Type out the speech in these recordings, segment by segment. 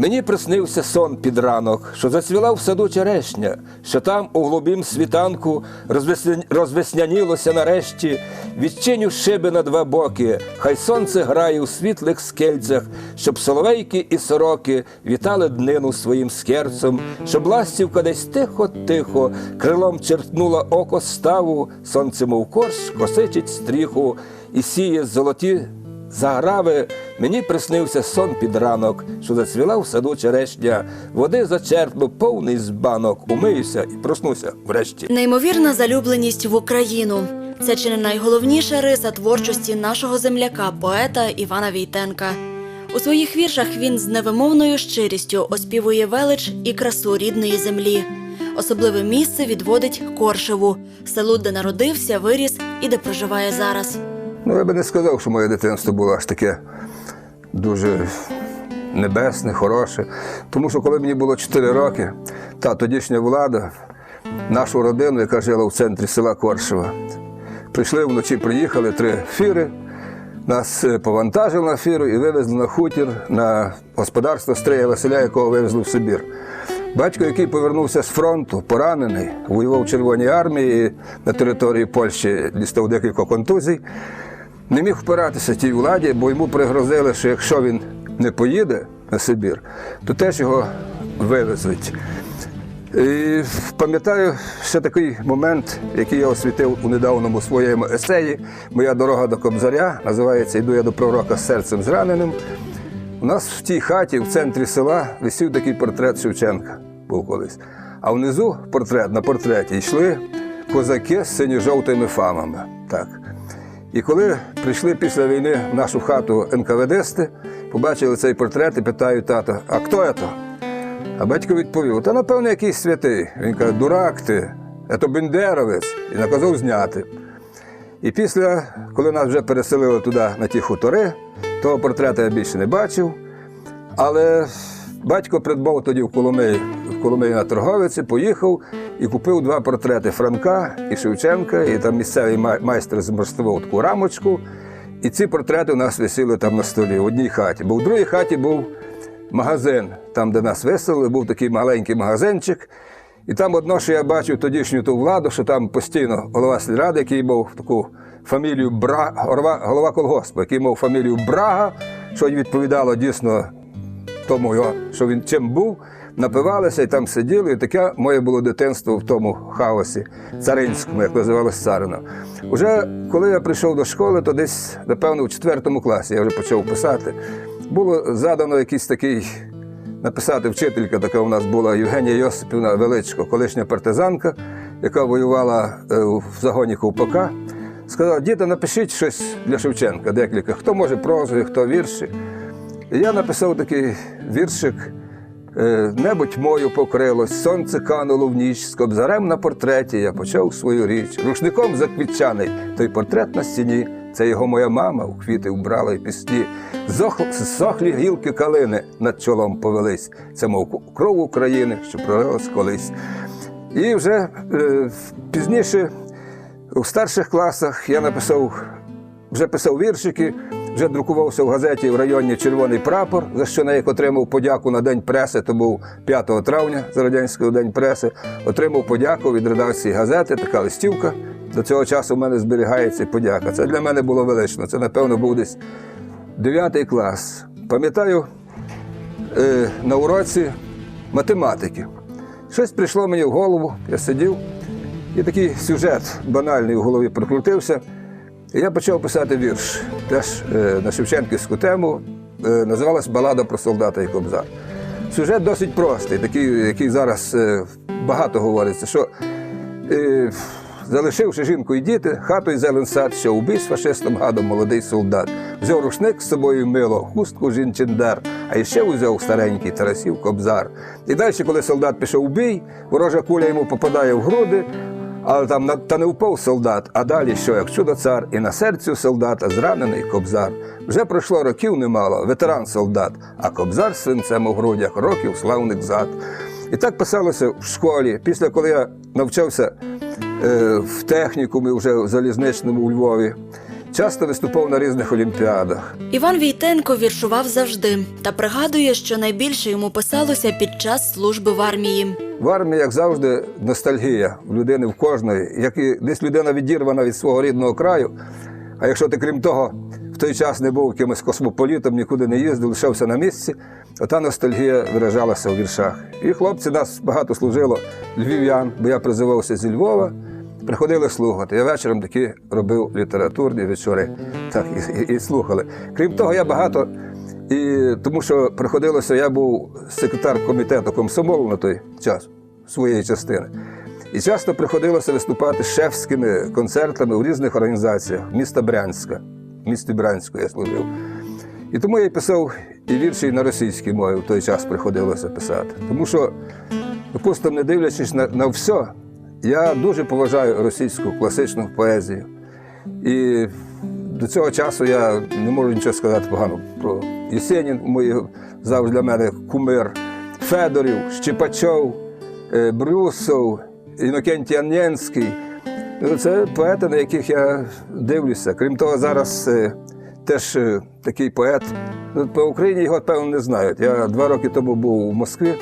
Мені приснився сон під ранок, що зацвіла в саду черешня, що там у глубім світанку розвесня- розвеснянілося нарешті, відчиню шиби на два боки, хай сонце грає у світлих скельцях, щоб соловейки і сороки вітали днину своїм скерцем, щоб ластівка десь тихо-тихо крилом чертнула око ставу, сонце мов корж косичить стріху і сіє золоті Заграви мені приснився сон під ранок, що зацвіла в саду черешня, води зачерпну повний збанок, умиюся і проснуся врешті. Неймовірна залюбленість в Україну. Це чи не найголовніша риса творчості нашого земляка, поета Івана Війтенка. У своїх віршах він з невимовною щирістю оспівує велич і красу рідної землі. Особливе місце відводить Коршеву, селу, де народився, виріс і де проживає зараз. Ну, я би не сказав, що моє дитинство було аж таке дуже небесне, хороше. Тому що коли мені було 4 роки, та тодішня влада, нашу родину, яка жила в центрі села Коршева, прийшли вночі, приїхали три фіри. Нас е, повантажили на фіру і вивезли на хутір на господарство Стрия Василя, якого вивезли в Сибір. Батько, який повернувся з фронту, поранений, воював в Червоній армії на території Польщі дістав декілька контузій, не міг впиратися тій владі, бо йому пригрозили, що якщо він не поїде на Сибір, то теж його вивезуть. І пам'ятаю ще такий момент, який я освітив у недавньому своєму есеї Моя дорога до Кобзаря називається Йду я до пророка з серцем зраненим. У нас в тій хаті в центрі села висів такий портрет Шевченка, був колись. А внизу портрет на портреті йшли козаки з синьо-жовтими фамами. Так. І коли прийшли після війни в нашу хату НКВДсти, побачили цей портрет і питають тата, а хто це? А батько відповів: та напевно якийсь святий. Він каже, дурак ти, це Бендеровець, і наказав зняти. І після, коли нас вже переселили туди на ті хутори, того портрета я більше не бачив. Але батько придбав тоді в Коломиї, в Коломиї на торговиці, поїхав і купив два портрети Франка і Шевченка, і там місцевий майстер зморстував таку рамочку. І ці портрети у нас висіли там на столі в одній хаті. Бо в другій хаті був магазин, там, де нас виселили, був такий маленький магазинчик. І там одно, що я бачив тодішню ту владу, що там постійно голова сільради, який мав таку фамілію Бра... голова, колгоспу, який мав фамілію Брага, що відповідало дійсно тому, що він чим був, напивалися і там сиділи. І таке моє було дитинство в тому хаосі царинському, як називалось царино. Уже коли я прийшов до школи, то десь, напевно, в четвертому класі я вже почав писати. Було задано якийсь такий написати вчителька, така у нас була Євгенія Йосипівна Величко, колишня партизанка, яка воювала е, в загоні Ковпака. Сказала, діти, напишіть щось для Шевченка, декілька. Хто може прозою, хто вірші. І я написав такий віршик. Е, Небудь мою покрилось, сонце кануло в ніч, з кобзарем на портреті я почав свою річ. Рушником заквітчаний, той портрет на стіні. Це його моя мама у квіти вбрала й пісні. Зох- Зсохлі гілки калини над чолом повелись. Це мов кров України, що пролилась колись. І вже е, пізніше, у старших класах, я написав, вже писав віршики, вже друкувався в газеті в районі Червоний прапор, за що на як отримав подяку на День преси, то був 5 травня за радянський день преси. Отримав подяку від редакції газети, така листівка. До цього часу в мене зберігається подяка. Це для мене було велично. Це, напевно, був десь 9 клас. Пам'ятаю, е, на уроці математики. Щось прийшло мені в голову, я сидів, і такий сюжет банальний в голові прокрутився. Я почав писати вірш теж е, на Шевченківську тему. Е, називалась Балада про солдата і кобзар. Сюжет досить простий, такий, який зараз е, багато говориться, що залишивши жінку і діти, хату й зелен сад, що з фашистом гадом молодий солдат. Взяв рушник з собою мило, хустку жінчиндар, а іще взяв старенький Тарасів кобзар. І далі, коли солдат пішов у бій, ворожа куля йому попадає в груди, але там на- та не впав солдат, а далі що, як чудо цар, і на серцю солдата зранений кобзар. Вже пройшло років немало, ветеран солдат, а кобзар свинцем у грудях, років славних зад. І так писалося в школі. Після коли я навчався е, в технікумі вже в залізничному у Львові. Часто виступав на різних олімпіадах. Іван Війтенко віршував завжди та пригадує, що найбільше йому писалося під час служби в армії. В армії, як завжди, ностальгія в людини в кожної. Як і десь людина відірвана від свого рідного краю. А якщо ти, крім того, в той час не був якимось космополітом, нікуди не їздив, лишався на місці, то та ностальгія виражалася у віршах. І хлопці нас багато служило львів'ян, бо я призивався зі Львова. Приходили слухати. Я вечором такі робив літературні вечори, так і, і, і слухали. Крім того, я багато і тому що приходилося, я був секретар комітету комсомолу на той час своєї частини. І часто приходилося виступати шефськими концертами у різних організаціях міста Брянська. В місті Брянську я служив. І тому я й писав і вірші і на російській мові в той час приходилося писати. Тому що, допустимо, не дивлячись на, на все, я дуже поважаю російську класичну поезію. І до цього часу я не можу нічого сказати погано про Єсенін, мій завжди для мене кумир, Федорів, Щепачов, е, Брюсов, Інокентій Аннєнський. Ну, Це поети, на яких я дивлюся. Крім того, зараз е, теж е, такий поет. Ну, по Україні його, певно, не знають. Я два роки тому був у Москві.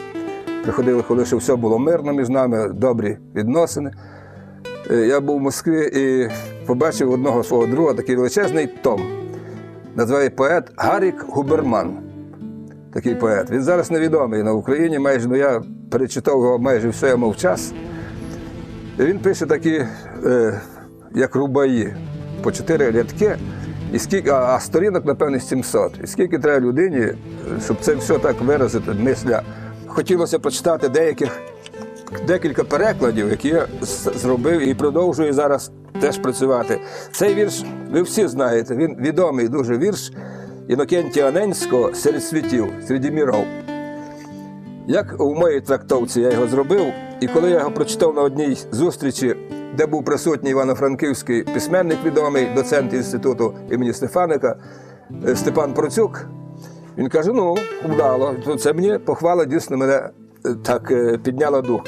Приходили, коли ще все було мирно між нами, добрі відносини. Я був в Москві і побачив одного свого друга, такий величезний том. Називає поет Гарік Губерман. Такий поет. Він зараз невідомий на Україні. Майже ну, я перечитав його майже все я мав час. І він пише такі, е, як рубаї, по чотири рядки, і скільки, а, а сторінок, напевно, 700. І скільки треба людині, щоб це все так виразити, мисля. Хотілося прочитати деяких декілька перекладів, які я зробив і продовжую зараз теж працювати. Цей вірш, ви всі знаєте, він відомий дуже вірш Інокентія Аненського серед світів, серед міров. Як у моїй трактовці я його зробив, і коли я його прочитав на одній зустрічі, де був присутній івано-франківський письменник відомий, доцент інституту імені Стефаника е, Степан Процюк, він каже: ну, вдало, це мені похвала дійсно мене так е, підняла дух.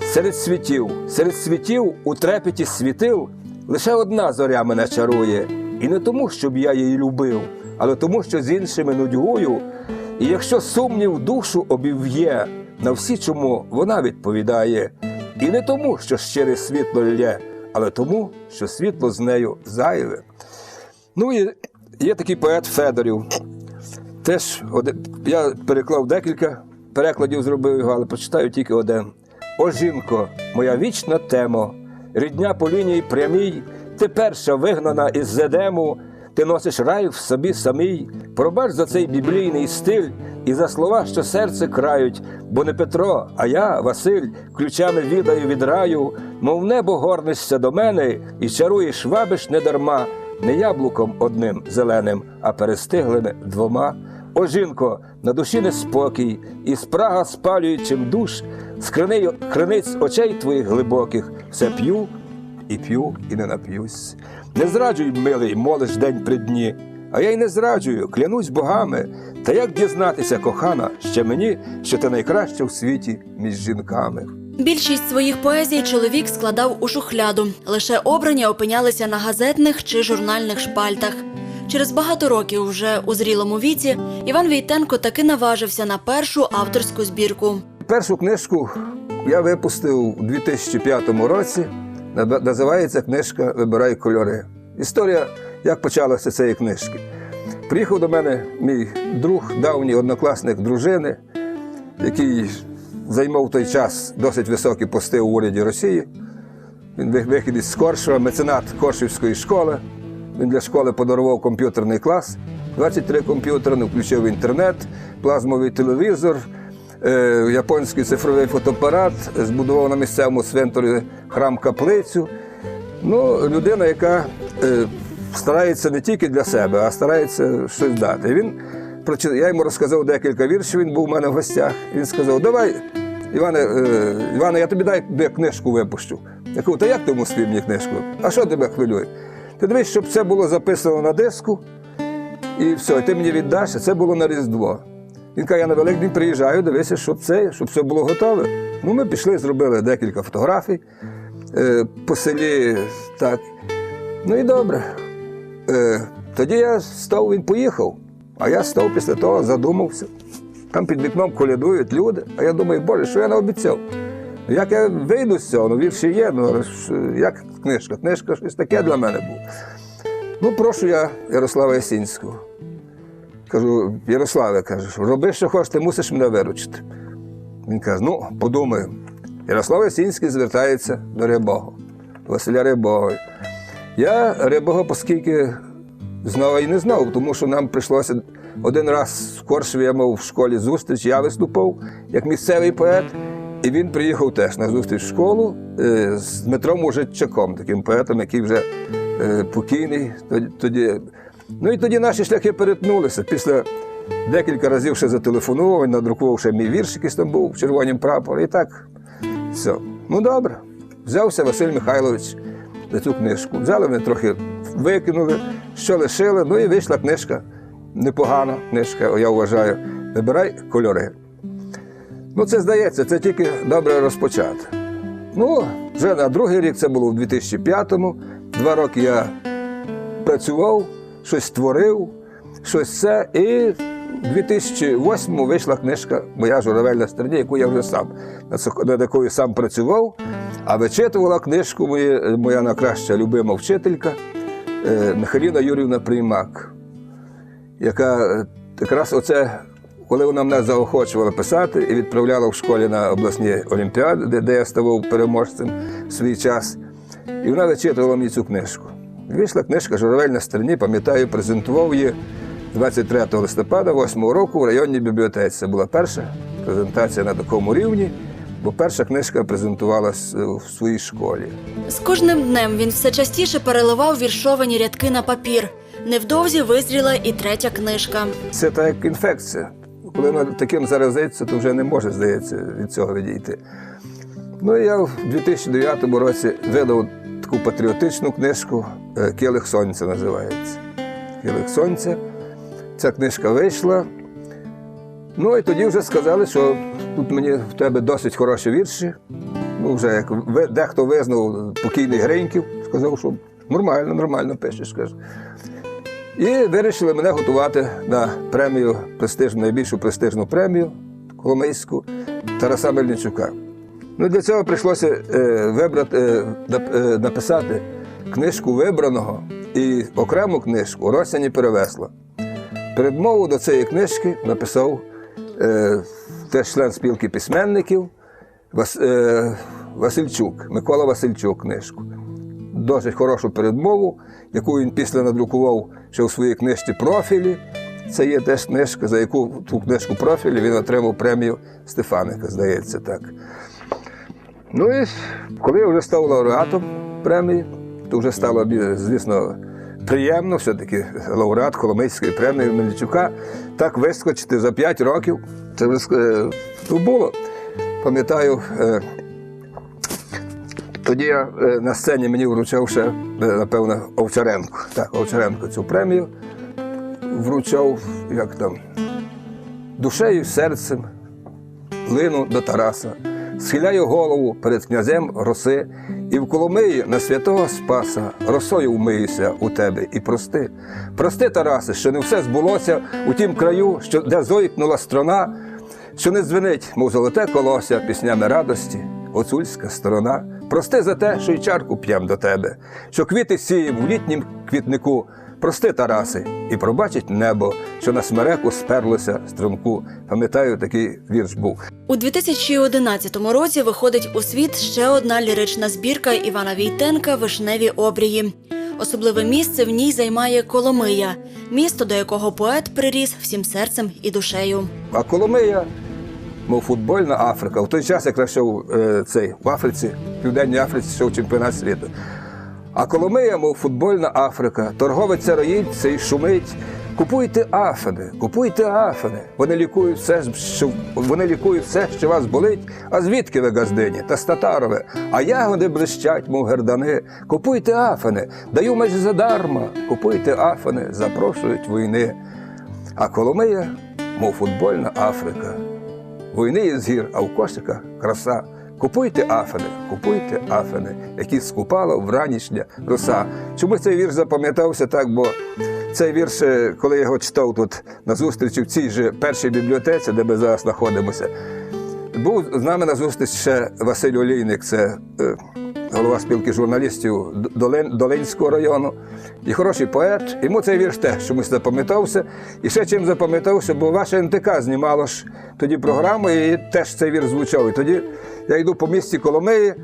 Серед світів, серед світів у трепеті світил лише одна зоря мене чарує. І не тому, щоб я її любив, але тому, що з іншими нудьгую. І якщо сумнів душу обів'є, на всі чому вона відповідає. І не тому, що щире світло лє, але тому, що світло з нею зайве. Ну і є такий поет Федорів. Теж я переклав декілька перекладів, зробив його, але прочитаю тільки один. О, жінко, моя вічна тема, рідня по лінії прямій, ти перша вигнана із Зедему, ти носиш рай в собі самій. Пробач за цей біблійний стиль і за слова, що серце крають, бо не Петро, а я, Василь, ключами відаю від раю, мов небо горнешся до мене і чаруєш вабиш недарма, не яблуком одним зеленим, а перестиглими двома. О, жінко, на душі неспокій, і спрага спалює чим душ, з крини- криниць очей твоїх глибоких, все п'ю і п'ю, і не нап'юсь. Не зраджуй, милий, молиш день при дні, а я й не зраджую, клянусь богами. Та як дізнатися, кохана, ще мені, що ти найкраща в світі між жінками. Більшість своїх поезій чоловік складав у шухляду. Лише обрані опинялися на газетних чи журнальних шпальтах. Через багато років, вже у зрілому віці, Іван Війтенко таки наважився на першу авторську збірку. Першу книжку я випустив у 2005 році. Називається книжка Вибирай кольори. Історія, як почалася цієї книжки. Приїхав до мене мій друг, давній однокласник дружини, який займав той час досить високі пости у уряді Росії. Він вихід з Коршова, меценат Коршівської школи. Він для школи подарував комп'ютерний клас. 23 комп'ютери, включив інтернет, плазмовий телевізор, е, японський цифровий фотоапарат, збудував на місцевому цвинтарі храм каплицю. Ну, людина, яка е, старається не тільки для себе, а старається щось дати. Він я йому розказав декілька віршів, він був у мене в гостях. Він сказав: Давай, Іване, е, Іване, я тобі дай книжку випущу. Я кажу, та як ти Москві мені книжку? А що тебе хвилює? Ти дивись, щоб це було записано на диску, і все, і ти мені віддаш, а це було на Різдво. Він каже, я на Великдень приїжджаю, дивися, щоб це, щоб все було готове. Ну, ми пішли, зробили декілька фотографій е, по селі. Так. Ну і добре. е, тоді я став, він поїхав, а я став після того, задумався. Там під вікном колядують люди, а я думаю, боже, що я не обіцяв? Як я вийду з цього, ну вірші є, ну як книжка? Книжка щось таке для мене було. Ну, прошу я Ярослава Ясінського. Кажу, Ярославе, кажу, роби, що хочеш, ти мусиш мене виручити. Він каже: ну, подумаю. Ярослав Ясінський звертається до Рибого, Василя Рибого. Я Рибого, оскільки знав і не знав, тому що нам прийшлося один раз в Коршеві я мав в школі зустріч, я виступав як місцевий поет, і він приїхав теж на зустріч в школу е, з Дмитром Мужичаком, таким поетом, який вже е, покійний тоді-. Ну і тоді наші шляхи перетнулися. Після декілька разів ще зателефонував, надрукував ще мій вірш, якийсь там був в червонім прапорі. І так все. Ну добре. Взявся Василь Михайлович за цю книжку. Взяли мене трохи викинули, що лишили. Ну і вийшла книжка. Непогана книжка, я вважаю. Вибирай кольори. Ну, це здається, це тільки добре розпочати. Ну, вже на другий рік це було в 2005-му. Два роки я працював, щось створив, щось це. І в 2008-му вийшла книжка Моя журавельна стерня, яку я вже сам над якою сам працював, а вичитувала книжку моє- моя найкраща любима вчителька е, Михайліна Юрівна Приймак, яка е, якраз оце. Коли вона мене заохочувала писати і відправляла в школі на обласні олімпіади, де, я ставав переможцем в свій час, і вона вичитувала мені цю книжку. Вийшла книжка Журавель на стороні, пам'ятаю, презентував її 23 листопада 8 року в районній бібліотеці. Це була перша презентація на такому рівні, бо перша книжка презентувалась е, в своїй школі. З кожним днем він все частіше переливав віршовані рядки на папір. Невдовзі визріла і третя книжка. Це так як інфекція. Коли вона таким заразиться, то вже не може, здається, від цього відійти. Ну і я в 2009 році видав таку патріотичну книжку е, Келих сонця називається. Келих сонця. Ця книжка вийшла. Ну і тоді вже сказали, що тут мені в тебе досить хороші вірші. Ну, вже як дехто визнав покійний Гриньків, сказав, що нормально, нормально пишеш. каже. І вирішили мене готувати на премію престижну, найбільшу престижну премію Коломийську Тараса Мельничука. Ну, для цього прийшлося е, вибрати, е, е, написати книжку вибраного і окрему книжку Росяні перевесла. Передмову до цієї книжки написав е, теж член спілки письменників Вас, е, Васильчук, Микола Васильчук книжку. Досить хорошу передмову, яку він після надрукував ще у своїй книжці профілі. Це є теж книжка, за яку ту книжку профілі він отримав премію Стефаника, здається так. Ну і коли я вже став лауреатом премії, то вже стало, звісно, приємно, все-таки лауреат Коломийської премії Мельничука, так вискочити за 5 років. Це вже е, то було. Пам'ятаю, е, тоді я е, на сцені мені вручав ще, е, напевно, Овчаренко. Так, Овчаренко цю премію вручав, як там, душею серцем лину до Тараса, схиляю голову перед князем роси, і в Коломиї на святого Спаса росою вмиюся у тебе і прости. Прости, Тарасе, що не все збулося у тім краю, що де зойкнула страна, що не дзвенить, мов золоте колося піснями радості, оцульська сторона. Прости за те, що й чарку п'єм до тебе, що квіти сієм у літнім квітнику. Прости, Тараси, і пробачить небо, що на смереку сперлося струмку. Пам'ятаю, такий вірш був. У 2011 році виходить у світ ще одна лірична збірка Івана Війтенка Вишневі обрії. Особливе місце в ній займає Коломия, місто, до якого поет приріс всім серцем і душею. А Коломия, мов футбольна Африка. В той час якраз йшов е, цей в Африці, в Південній Африці йшов чемпіонат світу. А Коломия, мов футбольна Африка, торговець роїться і шумить. Купуйте афини, купуйте афини. Вони лікують все, що вони лікують все, що вас болить. А звідки ви газдині та статарове? А ягоди блищать, мов гердани. Купуйте афини, даю майже задарма. Купуйте афини, запрошують війни. А Коломия, мов футбольна Африка. Війни є згір, а в кошиках краса. Купуйте афени, купуйте афени, які скупала вранішня роса. Чому цей вірш запам'ятався так? Бо цей вірш, е, коли я його читав тут на зустрічі в цій же першій бібліотеці, де ми зараз знаходимося, був з нами на зустріч ще Василь Олійник, це е, голова спілки журналістів Долин, Долинського району. І хороший поет. Йому цей вірш теж чомусь запам'ятався. І ще чим запам'ятався, бо ваше НТК знімало ж тоді програму, і теж цей вірш звучав. І тоді я йду по місті Коломиї,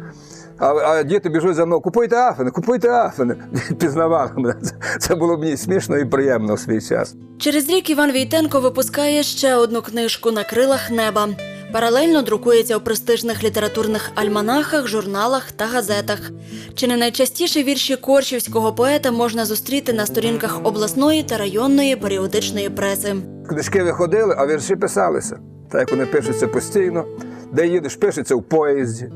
а, а діти біжуть за мною, купуйте афини, купуйте афини. Пізнавали мене. Це було мені смішно і приємно в свій час. Через рік Іван Війтенко випускає ще одну книжку на крилах неба. Паралельно друкується у престижних літературних альманахах, журналах та газетах. Чи не найчастіше вірші коршівського поета можна зустріти на сторінках обласної та районної періодичної преси. Книжки виходили, а вірші писалися. Так як вони пишуться постійно. Де їдеш, пишеться в поїзді.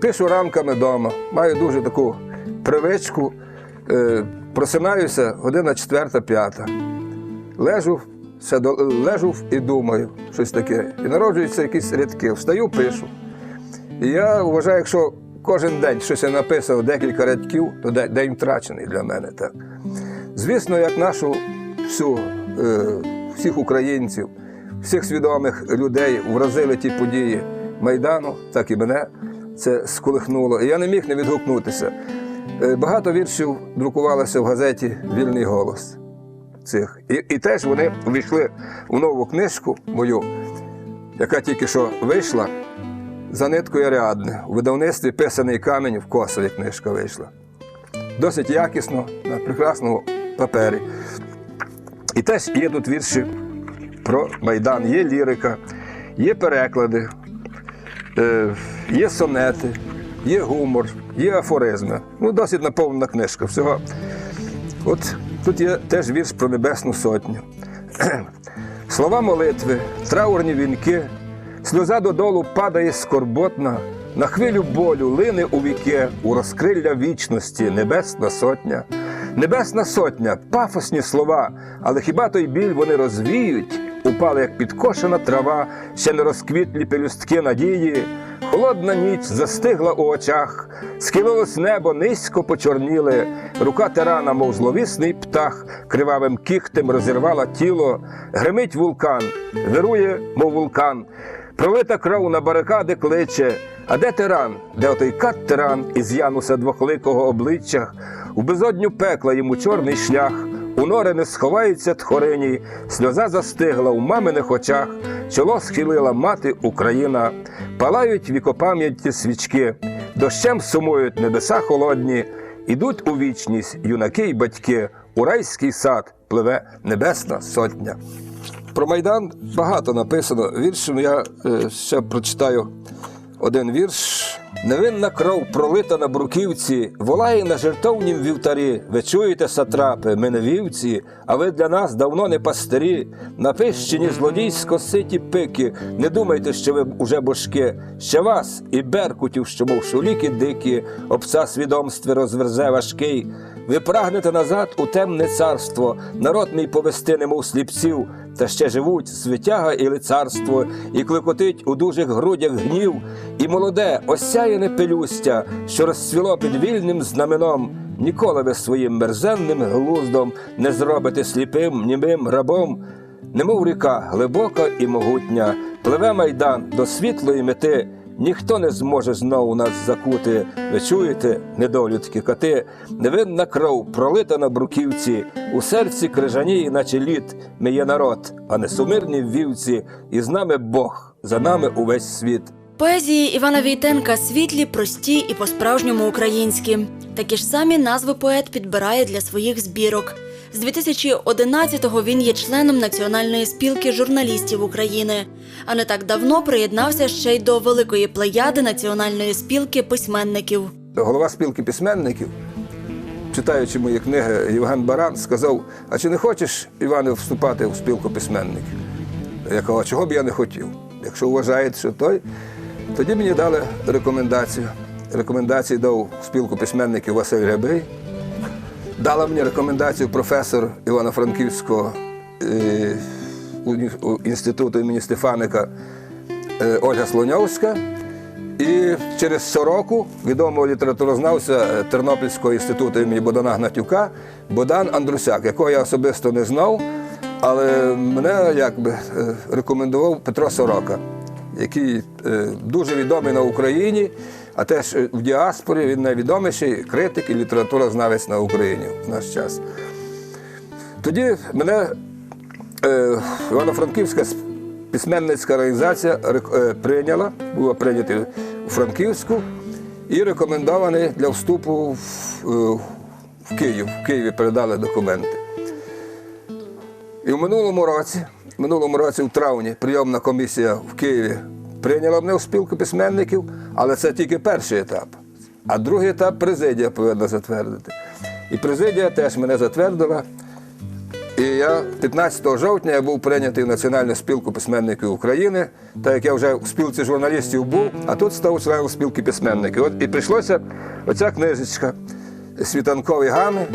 Пишу ранками вдома. Маю дуже таку привичку. Е, просинаюся година четверта-п'ята. Лежу, все до, лежу і думаю щось таке. І народжуються якісь рядки. Встаю, пишу. І я вважаю, якщо кожен день щось я написав декілька рядків, то день втрачений для мене. Так. Звісно, як нашу всю, е, всіх українців, всіх свідомих людей вразили ті події Майдану, так і мене це сколихнуло. І я не міг не відгукнутися. Е, Багато віршів друкувалося в газеті Вільний голос. Цих. І, і теж вони увійшли в нову книжку мою, яка тільки що вийшла за ниткою Аріадни. У видавництві писаний камінь в Косові книжка вийшла. Досить якісно, на прекрасному папері. І теж є тут вірші про Майдан, є лірика, є переклади, е, є сонети, є гумор, є афоризми. Ну, досить наповнена книжка. Всього. От тут є теж вірш про Небесну Сотню. Слова молитви, траурні вінки, сльоза додолу падає скорботна, на хвилю болю лине у віки, у розкрилля вічності Небесна Сотня. Небесна сотня, пафосні слова, але хіба той біль вони розвіють? Упали, як підкошена трава, ще не розквітлі пелюстки надії. Холодна ніч застигла у очах, схилилось небо, низько почорніли, рука тирана, мов зловісний птах, кривавим кіхтем розірвала тіло, гримить вулкан, вирує, мов вулкан. Пролита кров на барикади кличе. А де тиран? Де отой кат тиран із Януса двохликого обличчя? У безодню пекла йому чорний шлях. У нори не сховаються тхорині, сльоза застигла у маминих очах, чоло схилила мати Україна, палають вікопам'яті свічки, дощем сумують небеса холодні, ідуть у вічність юнаки й батьки, у райський сад пливе небесна сотня. Про Майдан багато написано. Віршем я е, ще прочитаю один вірш. Невинна кров пролита на бруківці, волає на жертовнім вівтарі. Ви чуєте, сатрапи, ми не вівці, а ви для нас давно не пастирі. Напищені злодійсько ситі пики. Не думайте, що ви уже божки. Ще вас і беркутів, що мов шуліки дикі, обца свідомстві розверзе важкий. Ви прагнете назад у темне царство, народ мій повести, немов сліпців, та ще живуть свитяга і лицарство, і клекотить у дужих грудях гнів, і молоде, осяяне пелюстя, що розцвіло під вільним знаменом. Ніколи ви своїм мерзенним глуздом не зробите сліпим, німим рабом. Немов ріка глибока і могутня, пливе майдан до світлої мети. Ніхто не зможе знову нас закути. Ви чуєте, недолюдки коти, невинна кров пролита на бруківці, у серці крижаніє, наче лід. Ми є народ, а не сумирні вівці, і з нами Бог, за нами увесь світ. Поезії Івана Війтенка світлі, прості і по-справжньому українські. Такі ж самі назви поет підбирає для своїх збірок. З 2011-го він є членом Національної спілки журналістів України, а не так давно приєднався ще й до великої плеяди Національної спілки письменників. голова спілки письменників, читаючи мої книги, Євген Баран сказав: А чи не хочеш, Іване, вступати в спілку письменників? Я кажу, чого б я не хотів? Якщо вважаєте, що той, тоді мені дали рекомендацію. Рекомендації дав спілку письменників Василь Рябий. Дала мені рекомендацію професор Івано-Франківського е, інституту імені Стефаника е, Ольга Слоньовська. І через 100 року відомого літературознавця е, Тернопільського інституту імені Богдана Гнатюка Богдан Андрусяк, якого я особисто не знав, але мене якби рекомендував Петро Сорока, який дуже відомий на Україні, а теж е, в діаспорі він найвідоміший критик і літературознавець на Україні в наш час. Тоді мене е, Івано-Франківська письменницька організація е, прийняла, була прийнята у Франківську і рекомендований для вступу в, е, в Київ. В Києві передали документи. І в минулому році, в минулому році, в травні, прийомна комісія в Києві прийняла мене в спілку письменників, але це тільки перший етап. А другий етап президія повинна затвердити. І президія теж мене затвердила. І я 15 жовтня я був прийнятий в Національну спілку письменників України, так як я вже в спілці журналістів був, а тут став членом спілки письменників. От і прийшлося оця книжечка Світанкові гами,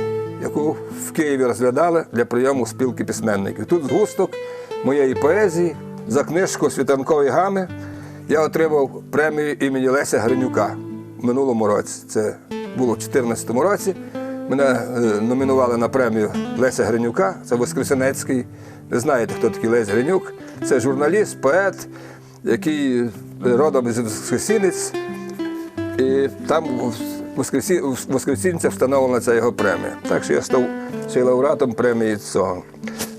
яку в Києві розглядали для прийому спілки письменників. Тут згусток моєї поезії за книжку Світанкові гами я отримав премію імені Леся Гринюка в минулому році. Це було в 2014 році. Мене е, номінували на премію Леся Гринюка, це Воскресенецький. Ви знаєте, хто такий Лесь Гринюк. Це журналіст, поет, який е, родом із Воскресінець. І там в Воскресінця встановлена ця його премія. Так що я став ще лауреатом премії цього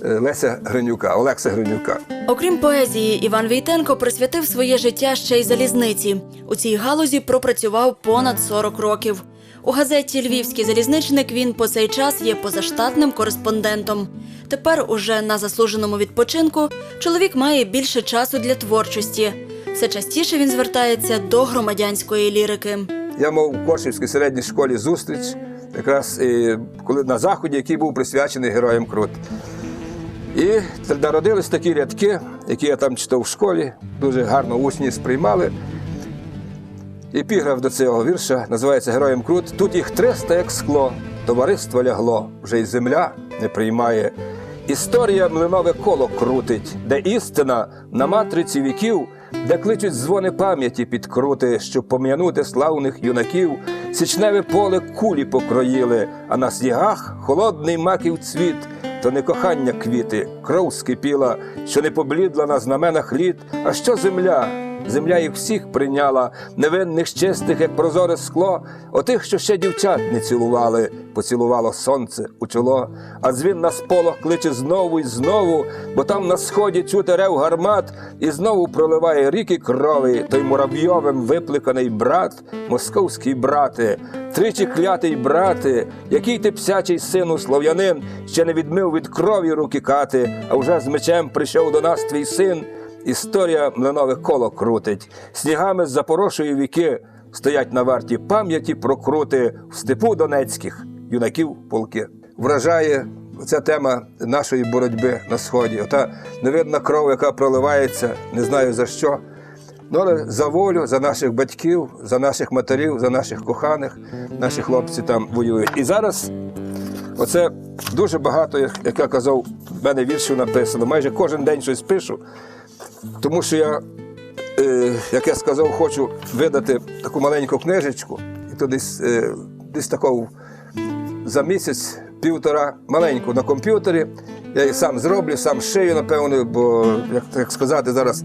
Леся Гринюка, Олекса Гринюка. Окрім поезії, Іван Війтенко присвятив своє життя ще й залізниці. У цій галузі пропрацював понад 40 років. У газеті Львівський залізничник він по цей час є позаштатним кореспондентом. Тепер, уже на заслуженому відпочинку, чоловік має більше часу для творчості. Все частіше він звертається до громадянської лірики. Я мав у Коршівській середній школі зустріч, якраз коли на заході, який був присвячений героям Крут. І народились такі рядки, які я там читав в школі, дуже гарно учні сприймали. Епіграф до цього вірша називається Героям Крут. Тут їх триста, як скло, товариство лягло, вже й земля не приймає. Історія млинове коло крутить, де істина на матриці віків, де кличуть дзвони пам'яті підкрути, щоб пом'янути славних юнаків, січневе поле кулі покроїли, а на снігах холодний маків цвіт. То не кохання квіти, кров скипіла, що не поблідла на знаменах літ, а що земля? Земля їх всіх прийняла, невинних чистих, як прозоре скло, отих, що ще дівчат не цілували, поцілувало сонце у чоло, а дзвін на сполох кличе знову і знову, бо там на сході чути рев гармат, і знову проливає ріки крові, той муравйовим випликаний брат, московський брате, тричі клятий брате, який ти псячий сину слов'янин, ще не відмив від крові руки кати, а вже з мечем прийшов до нас твій син. Історія млинове коло крутить, снігами запорошої віки стоять на варті пам'яті про крути в степу донецьких юнаків полки. Вражає ця тема нашої боротьби на сході. Ота невидна кров, яка проливається, не знаю за що. Ну, але за волю, за наших батьків, за наших матерів, за наших коханих, наші хлопці там воюють. І зараз Оце дуже багато, як я казав, в мене віршів написано. Майже кожен день щось пишу. Тому що я, е, як я сказав, хочу видати таку маленьку книжечку, і то десь, е, десь таку за місяць, півтора маленьку на комп'ютері. Я її сам зроблю, сам шию, напевно, бо, як, як сказати, зараз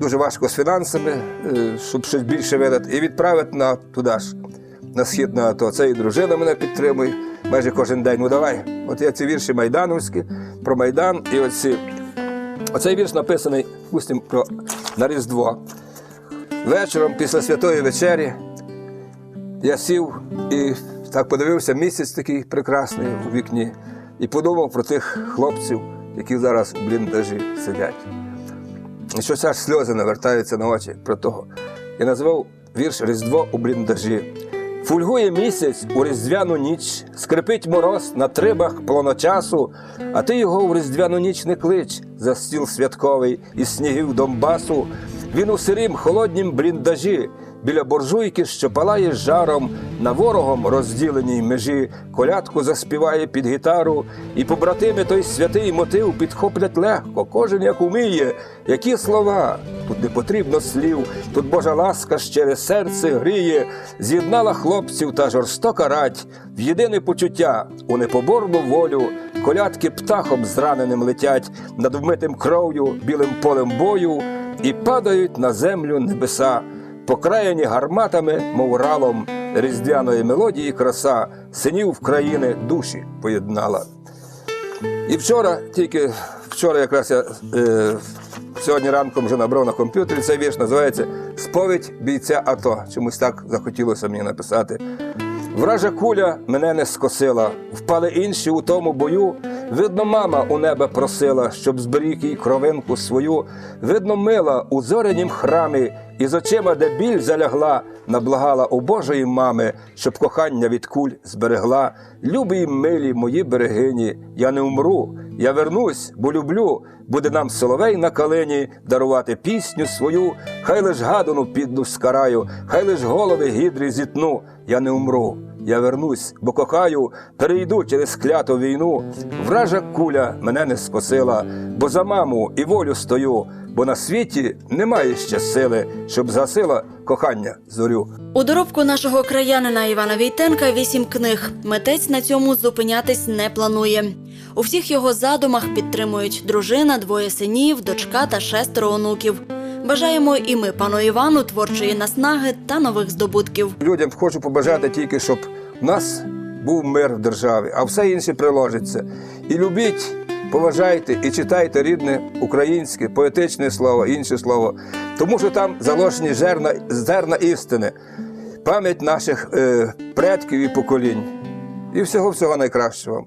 дуже важко з фінансами, е, щоб щось більше видати, і відправити на туди ж, на схід на АТО. Це і дружина мене підтримує майже кожен день. Ну давай. От я ці вірші майдановські про Майдан, і оці. Оцей вірш написаний, пустимо, про на Різдво. Вечором після святої вечері я сів і так подивився місяць такий прекрасний у вікні, і подумав про тих хлопців, які зараз у бліндажі сидять. І щось аж сльози навертаються на очі про того. Я назвав вірш Різдво у бліндажі. Фульгує місяць у різдвяну ніч, скрипить мороз на трибах плоночасу, а ти його в різдвяну ніч не клич за стіл святковий із снігів Донбасу. Він у сирім холоднім бліндажі, біля боржуйки, що палає жаром, на ворогом розділеній межі, колядку заспіває під гітару, і побратими той святий мотив підхоплять легко, кожен як уміє, які слова. Тут не потрібно слів, тут Божа ласка щире серце гріє, з'єднала хлопців та жорстока рать в єдине почуття, у непоборну волю, колядки птахом зраненим летять над вмитим кров'ю, білим полем бою, і падають на землю небеса, покраєні гарматами, мов ралом, різдвяної мелодії краса, синів країни душі поєднала. І вчора, тільки вчора якраз я е, сьогодні ранком вже набрав на комп'ютері цей вірш, називається Сповідь бійця АТО. Чомусь так захотілося мені написати. Вража куля мене не скосила, впали інші у тому бою. Видно, мама у небе просила, щоб зберіг їй кровинку свою. Видно, мила у зорянім храмі, і з очима, де біль залягла, наблагала у Божої мами, щоб кохання від куль зберегла. Любі й милі мої берегині, я не умру, я вернусь, бо люблю. Буде нам соловей на калині дарувати пісню свою. Хай лиш гадану підну скараю, хай лиш голови гідрі зітну. Я не умру. Я вернусь, бо кохаю, перейду через кляту війну. Вража куля мене не скосила, бо за маму і волю стою, бо на світі немає ще сили, щоб згасила кохання зорю. У доробку нашого краянина Івана Війтенка вісім книг. Митець на цьому зупинятись не планує. У всіх його задумах підтримують дружина, двоє синів, дочка та шестеро онуків. Бажаємо і ми пану Івану творчої наснаги та нових здобутків. Людям хочу побажати тільки, щоб в нас був мир в державі, а все інше приложиться. І любіть, поважайте і читайте рідне українське, поетичне слово, інше слово, тому що там заложені зерна, зерна істини, пам'ять наших е, предків і поколінь. І всього всього найкращого.